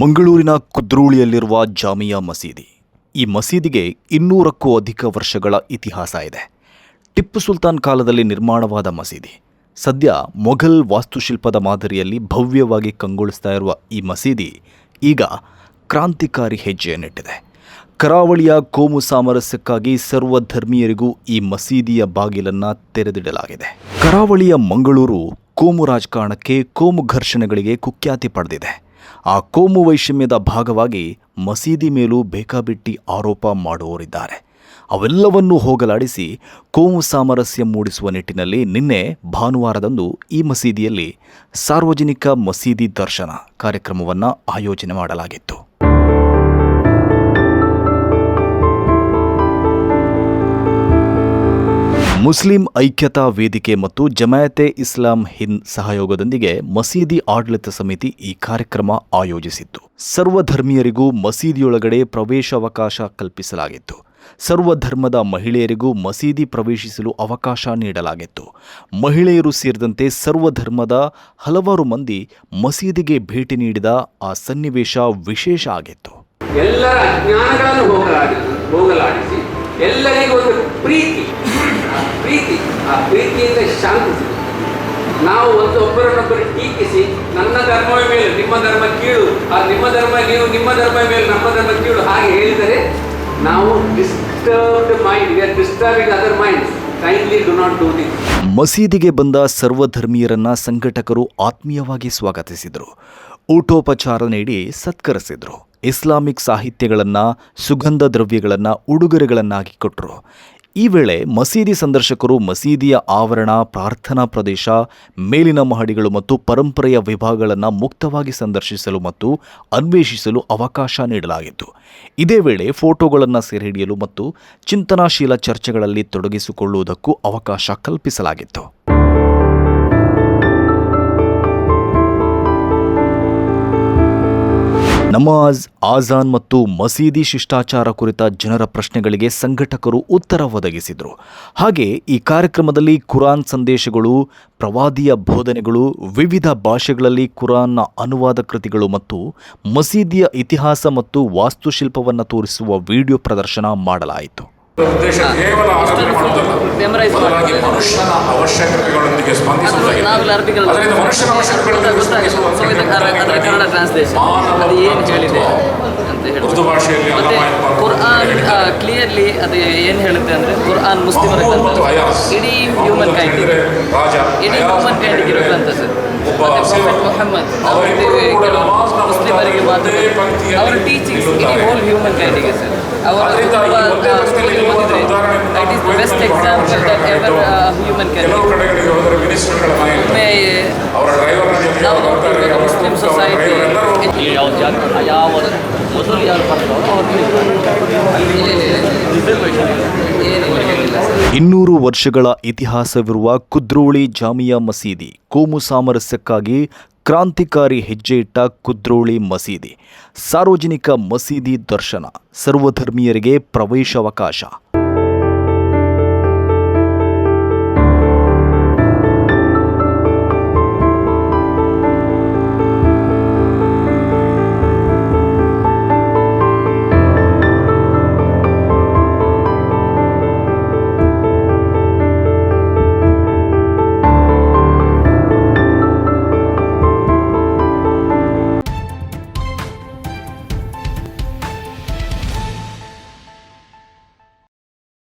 ಮಂಗಳೂರಿನ ಕುದ್ರೋಳಿಯಲ್ಲಿರುವ ಜಾಮಿಯಾ ಮಸೀದಿ. ಈ ಮಸೀದಿಗೆ ಇನ್ನೂರಕ್ಕೂ ಅಧಿಕ ವರ್ಷಗಳ ಇತಿಹಾಸ ಇದೆ. ಟಿಪ್ಪು ಸುಲ್ತಾನ್ ಕಾಲದಲ್ಲಿ ನಿರ್ಮಾಣವಾದ ಮಸೀದಿ. ಸದ್ಯ ಮೊಘಲ್ ವಾಸ್ತುಶಿಲ್ಪದ ಮಾದರಿಯಲ್ಲಿ ಭವ್ಯವಾಗಿ ಕಂಗೊಳಿಸ್ತಾ ಇರುವ ಈ ಮಸೀದಿ ಈಗ ಕ್ರಾಂತಿಕಾರಿ ಹೆಜ್ಜೆಯನ್ನಿಟ್ಟಿದೆ. ಕರಾವಳಿಯ ಕೋಮು ಸಾಮರಸ್ಯಕ್ಕಾಗಿ ಸರ್ವಧರ್ಮೀಯರಿಗೂ ಈ ಮಸೀದಿಯ ಬಾಗಿಲನ್ನು ತೆರೆದಿಡಲಾಗಿದೆ. ಕರಾವಳಿಯ ಮಂಗಳೂರು ಕೋಮು ರಾಜಕಾರಣಕ್ಕೆ ಕೋಮು ಘರ್ಷಣೆಗಳಿಗೆ ಕುಖ್ಯಾತಿ ಪಡೆದಿದೆ. ಆ ಕೋಮು ವೈಷಮ್ಯದ ಭಾಗವಾಗಿ ಮಸೀದಿ ಮೇಲೂ ಬೇಕಾಬಿಟ್ಟಿ ಆರೋಪ ಮಾಡುವವರಿದ್ದಾರೆ. ಅವೆಲ್ಲವನ್ನೂ ಹೋಗಲಾಡಿಸಿ ಕೋಮು ಸಾಮರಸ್ಯ ಮೂಡಿಸುವ ನಿಟ್ಟಿನಲ್ಲಿ ನಿನ್ನೆ ಭಾನುವಾರದಂದು ಈ ಮಸೀದಿಯಲ್ಲಿ ಸಾರ್ವಜನಿಕ ಮಸೀದಿ ದರ್ಶನ ಕಾರ್ಯಕ್ರಮವನ್ನು ಆಯೋಜನೆ ಮಾಡಲಾಗಿತ್ತು. ಮುಸ್ಲಿಂ ಐಕ್ಯತಾ ವೇದಿಕೆ ಮತ್ತು ಜಮಾಯತೆ ಇಸ್ಲಾಂ ಹಿಂದ್ ಸಹಯೋಗದೊಂದಿಗೆ ಮಸೀದಿ ಆಡಳಿತ ಸಮಿತಿ ಈ ಕಾರ್ಯಕ್ರಮ ಆಯೋಜಿಸಿತ್ತು. ಸರ್ವಧರ್ಮೀಯರಿಗೂ ಮಸೀದಿಯೊಳಗಡೆ ಪ್ರವೇಶಾವಕಾಶ ಕಲ್ಪಿಸಲಾಗಿತ್ತು. ಸರ್ವಧರ್ಮದ ಮಹಿಳೆಯರಿಗೂ ಮಸೀದಿ ಪ್ರವೇಶಿಸಲು ಅವಕಾಶ ನೀಡಲಾಗಿತ್ತು. ಮಹಿಳೆಯರು ಸೇರಿದಂತೆ ಸರ್ವಧರ್ಮದ ಹಲವಾರು ಮಂದಿ ಮಸೀದಿಗೆ ಭೇಟಿ ನೀಡಿದ ಆ ಸನ್ನಿವೇಶ ವಿಶೇಷ ಆಗಿತ್ತು. ಎಲ್ಲರ ಹೋಗಲಾಡಿಸಿ, ಎಲ್ಲರಿಗೂ ಒಂದು ಪ್ರೀತಿ. ಪ್ರೀತಿ, ಆ ಪ್ರೀತಿಯಿಂದ ಶಾಂತಿ ಸಿಗುತ್ತೆ. ನಾವು ಒಂದು ಒಬ್ಬರನ್ನೊಬ್ಬರು ಟೀಕಿಸಿ, ನನ್ನ ಧರ್ಮವೇ ಮೇಲೆ, ನಿಮ್ಮ ಧರ್ಮ ಕೀಳು, ಆ ನಿಮ್ಮ ಧರ್ಮ ನೀವು, ನಿಮ್ಮ ಧರ್ಮ ಮೇಲೆ, ನಮ್ಮ ಧರ್ಮ ಕೀಳು ಹಾಗೆ ಹೇಳಿದರೆ, ನಾವು disturbed mind we are disturbing other minds ಮಸೀದಿಗೆ ಬಂದ ಸರ್ವಧರ್ಮೀಯರನ್ನ ಸಂಘಟಕರು ಆತ್ಮೀಯವಾಗಿ ಸ್ವಾಗತಿಸಿದರು. ಊಟೋಪಚಾರ ನೀಡಿ ಸತ್ಕರಿಸಿದರು. ಇಸ್ಲಾಮಿಕ್ ಸಾಹಿತ್ಯಗಳನ್ನು, ಸುಗಂಧ ದ್ರವ್ಯಗಳನ್ನು, ಉಡುಗೊರೆಗಳನ್ನಾಗಿ ಕೊಟ್ಟರು ಈ ವೇಳೆ ಮಸೀದಿ ಸಂದರ್ಶಕರು ಮಸೀದಿಯ ಆವರಣ, ಪ್ರಾರ್ಥನಾ ಪ್ರದೇಶ, ಮೇಲಿನ ಮಹಡಿಗಳು ಮತ್ತು ಪರಂಪರೆಯ ವಿಭಾಗಗಳನ್ನು ಮುಕ್ತವಾಗಿ ಸಂದರ್ಶಿಸಲು ಮತ್ತು ಅನ್ವೇಷಿಸಲು ಅವಕಾಶ ನೀಡಲಾಗಿತ್ತು. ಇದೇ ವೇಳೆ ಫೋಟೋಗಳನ್ನು ಸೆರೆಹಿಡಿಯಲು ಮತ್ತು ಚಿಂತನಾಶೀಲ ಚರ್ಚೆಗಳಲ್ಲಿ ತೊಡಗಿಸಿಕೊಳ್ಳುವುದಕ್ಕೂ ಅವಕಾಶ ಕಲ್ಪಿಸಲಾಗಿತ್ತು. ನಮಾಜ್, ಆಜಾನ್ ಮತ್ತು ಮಸೀದಿ ಶಿಷ್ಟಾಚಾರ ಕುರಿತ ಜನರ ಪ್ರಶ್ನೆಗಳಿಗೆ ಸಂಘಟಕರು ಉತ್ತರ ಒದಗಿಸಿದರು. ಹಾಗೆ ಈ ಕಾರ್ಯಕ್ರಮದಲ್ಲಿ ಕುರಾನ್ ಸಂದೇಶಗಳು, ಪ್ರವಾದಿಯ ಬೋಧನೆಗಳು, ವಿವಿಧ ಭಾಷೆಗಳಲ್ಲಿ ಕುರಾನ್ನ ಅನುವಾದ ಕೃತಿಗಳು ಮತ್ತು ಮಸೀದಿಯ ಇತಿಹಾಸ ಮತ್ತು ವಾಸ್ತುಶಿಲ್ಪವನ್ನು ತೋರಿಸುವ ವಿಡಿಯೋ ಪ್ರದರ್ಶನ ಮಾಡಲಾಯಿತು. ಉದ್ದೇಶ ಕೇವಲ ಆರಾಧನೆ ಮಾಡುವುದಲ್ಲ. ಮನುಷ್ಯನ ಅವಶ್ಯಕತೆಗಳೊಂದಿಗೆ ಸ್ಪಂದಿಸುವುದಾಗಿದೆ. ಅದರಿಂದ ಮನುಷ್ಯನ ಅವಶ್ಯಕತೆಗಳೊಂದಿಗೆ ಉರ್ದು ಭಾಷೆಯಲ್ಲಿ ಕುರ್ಆನ್ ಕ್ಲಿಯರ್ಲಿ ಅದು ಏನು ಹೇಳುತ್ತೆ ಅಂದ್ರೆ ಕುರ್ಆನ್ ಮುಸ್ಲಿಮರ ಇಡೀ ಹ್ಯೂಮನ್ ಕೈಂಡ್ ಇಡೀ ಹ್ಯೂಮನ್ ಅಂತ ಕೈಂಡ್ ಇರುವಂತ ಸರ್ ಒಬ್ಬ ಮತ್ತೆ ಸೇವಕ. ಪ್ರೊಫೆಟ್ ಮೊಹಮ್ಮದ್ ಮುಸ್ಲಿಮರಿಗೆ ಮಾತ್ರ ಅವರ ಟೀಚಿಂಗ್ಸ್ ಇಡೀ ಹೋಲ್ ಹ್ಯೂಮನ್ ಕೈಂಡಿಗೆ ಸರ್. ಅವರ is best example that ever human ನಾವು ಮುಸ್ಲಿಂ ಸೊಸೈಟಿ ಯಾವ ಯಾವ ಮೊದಲು ಯಾರು ಬರ್ತಾರೋ ಇನ್ನೂರು ವರ್ಷಗಳ ಇತಿಹಾಸವಿರುವ ಕುದ್ರೋಳಿ ಜಾಮಿಯಾ ಮಸೀದಿ ಕೋಮು ಸಾಮರಸ್ಯಕ್ಕಾಗಿ ಕ್ರಾಂತಿಕಾರಿ ಹೆಜ್ಜೆ ಇಟ್ಟ ಕುದ್ರೋಳಿ ಮಸೀದಿ ಸಾರ್ವಜನಿಕ ಮಸೀದಿ ದರ್ಶನ ಸರ್ವಧರ್ಮೀಯರಿಗೆ ಪ್ರವೇಶಾವಕಾಶ.